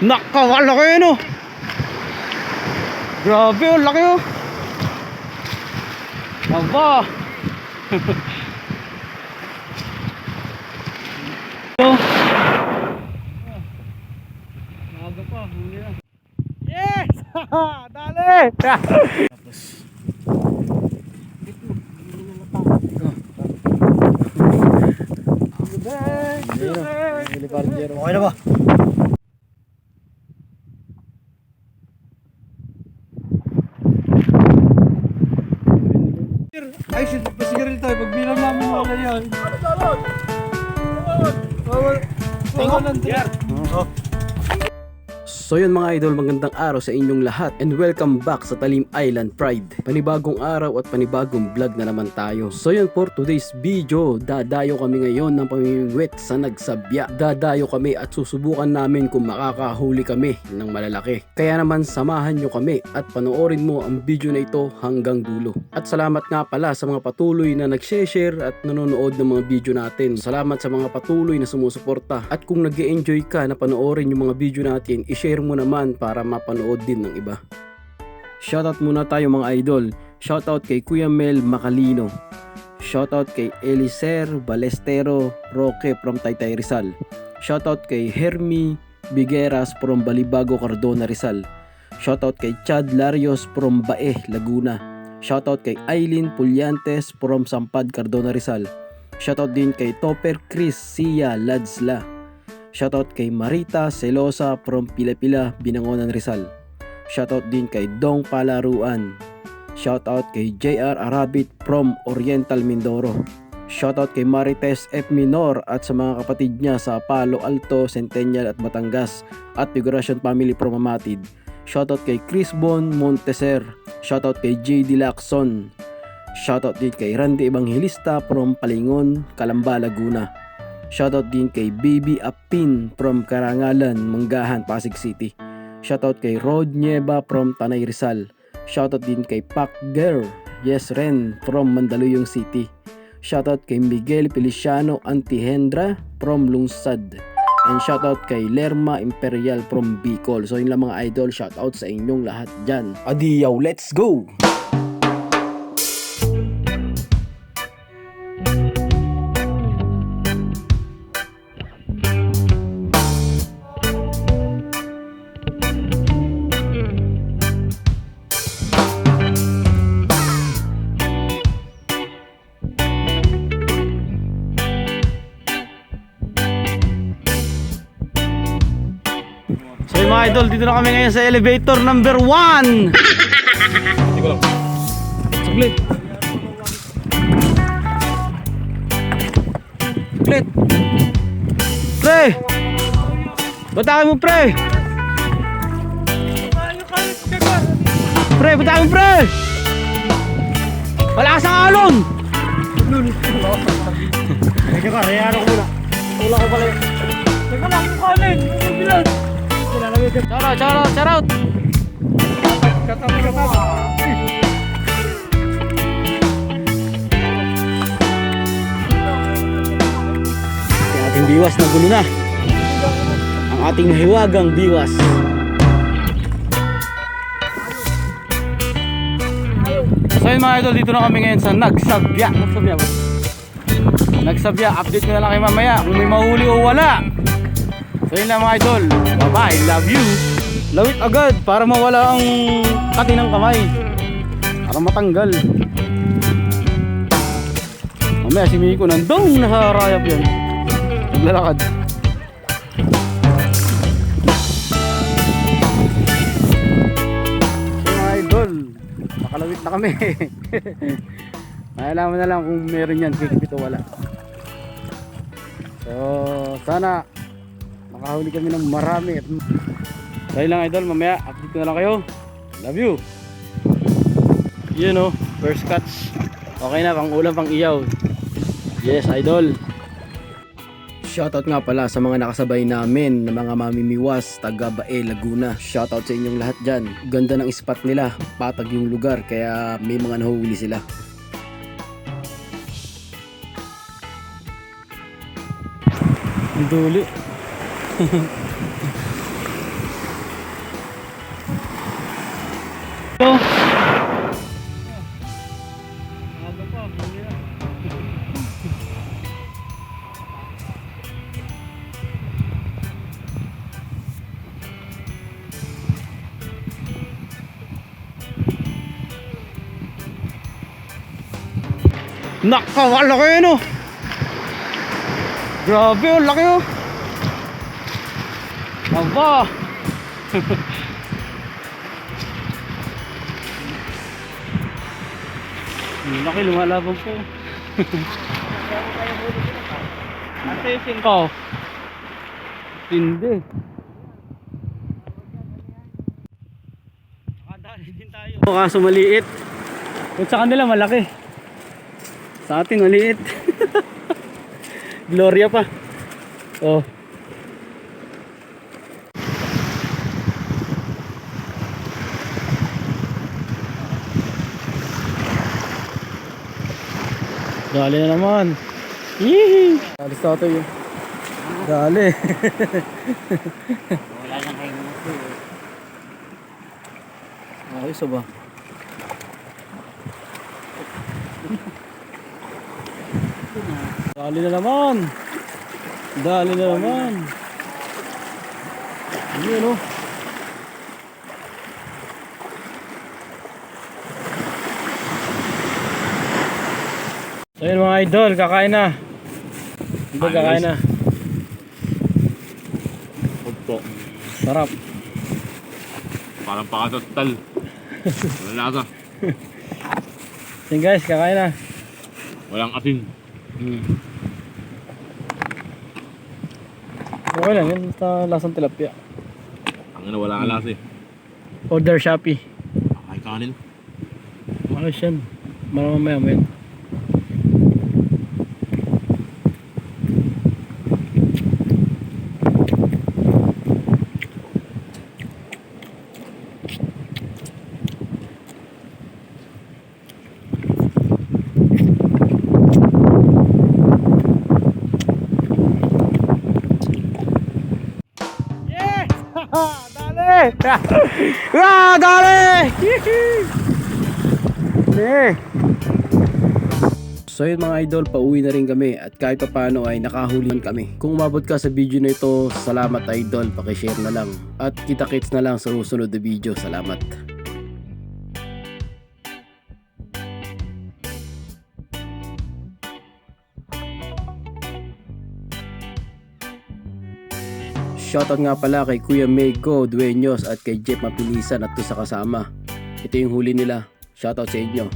Nakakalaki yun oh. Grabe oh, laki oh. Aba. oh. Maaga pa, huli na. Yes! Dali! Tapos. Okay na ba? Ay, shit, pasigaril tayo. Pagbilang namin wala yan. Tingnan lang. So yun mga idol, magandang araw sa inyong lahat and welcome back sa Talim Island Pride. Panibagong araw at panibagong vlog na naman tayo. So yun for today's video, dadayo kami ngayon ng pamimingwit sa Nagsabya. Dadayo kami at susubukan namin kung makakahuli kami ng malalaki. Kaya naman samahan nyo kami at panoorin mo ang video na ito hanggang dulo. At salamat nga pala sa mga patuloy na nag-share at nanonood ng mga video natin. Salamat sa mga patuloy na sumusuporta. At kung nag enjoy ka na panoorin yung mga video natin, i-share mo naman para mapanood din ng iba. Shoutout muna tayo mga idol. Shoutout kay Kuya Mel Macalino. Shoutout kay Eliser Balestero Roque from Taytay Rizal. Shoutout kay Hermi Bigueras from Balibago Cardona Rizal. Shoutout kay Chad Larios from Bae Laguna. Shoutout kay Aileen Pulyantes from Sampad Cardona Rizal. Shoutout din kay Topper Chris Sia Ladsla. Shoutout kay Marita Celosa from Pila-Pila, Binangonan Rizal. Shoutout din kay Dong Palaruan. Shoutout kay JR Arabit from Oriental Mindoro. Shoutout kay Marites F. Minor at sa mga kapatid niya sa Palo Alto, Centennial at Batangas at Figuration Family from Amatid. Shoutout kay Chris Bon Monteser. Shoutout kay JD Lacson. Shoutout din kay Randy Evangelista from Palingon, Calamba, Laguna. Shoutout din kay Baby Apin from Karangalan, Manggahan, Pasig City. Shoutout kay Rod Nieva from Tanay Rizal. Shoutout din kay Pac Girl, Yes Ren from Mandaluyong City. Shoutout kay Miguel Feliciano Antihendra from Lungsad. And shoutout kay Lerma Imperial from Bicol. So yun lang mga idol, shoutout sa inyong lahat dyan. Adiyaw, let's go! Mga idol, dito na kami ngayon sa elevator number 1 Saglit. Saglit. Pre! Batakin mo pre! Pre, batakin mo pre! Wala ka sa alon! Teka ka, hayaan ako muna. Wala ko pala. Teka lang, kanin. Ang shoutout, shoutout Katabi ka pa. Ang ating biwas na gulo na. Ang ating hiwagang biwas. So yun mga idol, dito na kami ngayon sa Nagsabya. Nagsabya ba? Nagsabya, update na lang kayo mamaya kung may mahuli o wala. So yun lang mga idol. Bye bye, love you. Lawit agad para mawala ang kati ng kamay. Para matanggal. Mamaya si Miko nandong naharayap yan. Naglalakad. Idol, nakalawit na kami. Malalaman na lang kung meron yan, kikipit o wala. So, sana makahuli kami ng marami. Dahil lang idol, mamaya update na lang kayo. Love you. Yun o, first catch. Okay na, pang ulam, pang iyaw. Yes, idol. Shoutout nga pala sa mga nakasabay namin na mga mamimiwas taga Bae, Laguna. Shoutout sa inyong lahat dyan. Ganda ng spot nila, patag yung lugar kaya may mga nahuli sila. Go. Aga pa, bumili. Nakawala kayo no Grabe, ang laki oh Aba. ang laki, lumalaban po. Ate, ko. Hindi. Nakadali din tayo. Kaso maliit. Kung sa kanila malaki. Sa atin maliit. Gloria pa. Oh. Dali na naman. Yee! Alis tayo yun. Dali. Wala nang kayo Ayos ba? Dali na naman. Dali na naman. Yun oh. So yun mga idol, kakain na. Idol, kakain na. Opo. Sarap. Parang pakatotal. Wala lasa. Yun guys, kakain na. Walang asin. Hmm. Okay lang, yun basta lasang tilapia. Ang ina wala kang lasa eh. Order Shopee. Ay kanin. Ayos yan. Maraming maya maya. Dali! Ah, dali! Eh. So yun mga idol, pauwi na rin kami at kahit pa paano ay nakahuli man kami. Kung umabot ka sa video na ito, salamat idol, pakishare na lang. At kita-kits na lang sa susunod na video, salamat. Shoutout nga pala kay Kuya Mego Dueños at kay Jeff Mapilisan at to sa kasama. Ito yung huli nila. Shoutout sa inyo.